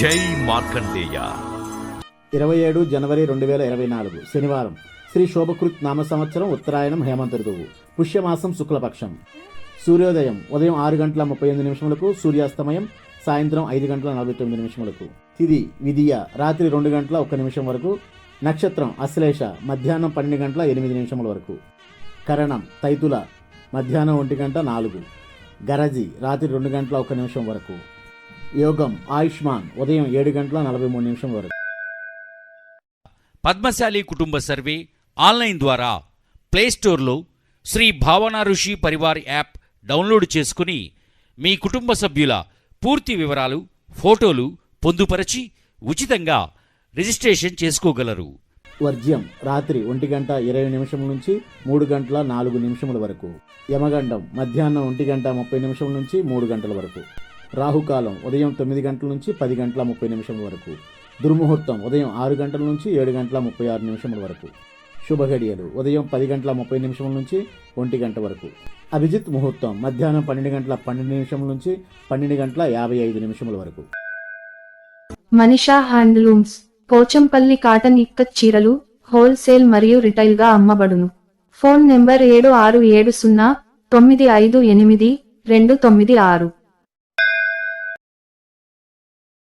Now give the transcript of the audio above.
జై మార్కండేయ. ఇరవై ఏడు జనవరి రెండు వేల ఇరవై నాలుగు శనివారం. శ్రీ శోభకృత్ నామ సంవత్సరం ఉత్తరాయణం హేమంత ఋతువు. పుష్యమాసం శుక్లపక్షం. సూర్యోదయం ఉదయం ఆరు గంటల ముప్పై ఎనిమిది నిమిషములకు సూర్యాస్తమయం సాయంత్రం ఐదు గంటల నలభై తొమ్మిది నిమిషములకు. తిది విధియ రాత్రి రెండు గంటల ఒక్క నిమిషం వరకు. నక్షత్రం అశ్లేష మధ్యాహ్నం పన్నెండు గంటల ఎనిమిది నిమిషముల వరకు. కరణం తైతుల మధ్యాహ్నం ఒంటి గంట నాలుగు. గరజి రాత్రి రెండు గంటల ఒక్క నిమిషం వరకు. యోగం ఆయుష్మాన్. ఉదయం ఏడు గంటల నలభై మూడు నిమిషం వరకు. పద్మశాలి కుటుంబ సర్వే ఆన్లైన్ ద్వారా ప్లేస్టోర్లో శ్రీ భావన ఋషి పరివార్ యాప్ డౌన్లోడ్ చేసుకుని మీ కుటుంబ సభ్యుల పూర్తి వివరాలు ఫోటోలు పొందుపరచి ఉచితంగా రిజిస్ట్రేషన్ చేసుకోగలరు. వర్జ్యం రాత్రి ఒంటి గంట ఇరవై నిమిషముల నుంచి మూడు గంటల నాలుగు నిమిషముల వరకు. యమగండం మధ్యాహ్నం ఒంటి గంట ముప్పై నిమిషముల నుంచి మూడు గంటల వరకు. రాహుకాలం ఉదయం తొమ్మిది గంటల నుంచి పది గంటల ముప్పై నిమిషం వరకు. దుర్ముహూర్తం ఉదయం ఆరు గంటల నుంచి ఏడు గంటల ముప్పై ఆరు నిమిషముల వరకు. శుభఘడియలు ఉదయం పది గంటల ముప్పై నిమిషముల నుంచి ఒంటి గంట వరకు. అభిజిత్ ముహూర్తం మధ్యాహ్నం పన్నెండు గంటల పన్నెండు నిమిషముల నుంచి పన్నెండు గంటల యాభై ఐదు నిమిషముల వరకు. మనిషా హ్యాండ్లూమ్స్ పోచంపల్లి కాటన్ ఇక్కత్ చీరలు హోల్సేల్ మరియు రిటైల్గా అమ్మబడును. ఫోన్ నెంబర్ ఏడు ఆరు ఏడు సున్నా తొమ్మిది ఐదు ఎనిమిది రెండు తొమ్మిది ఆరు.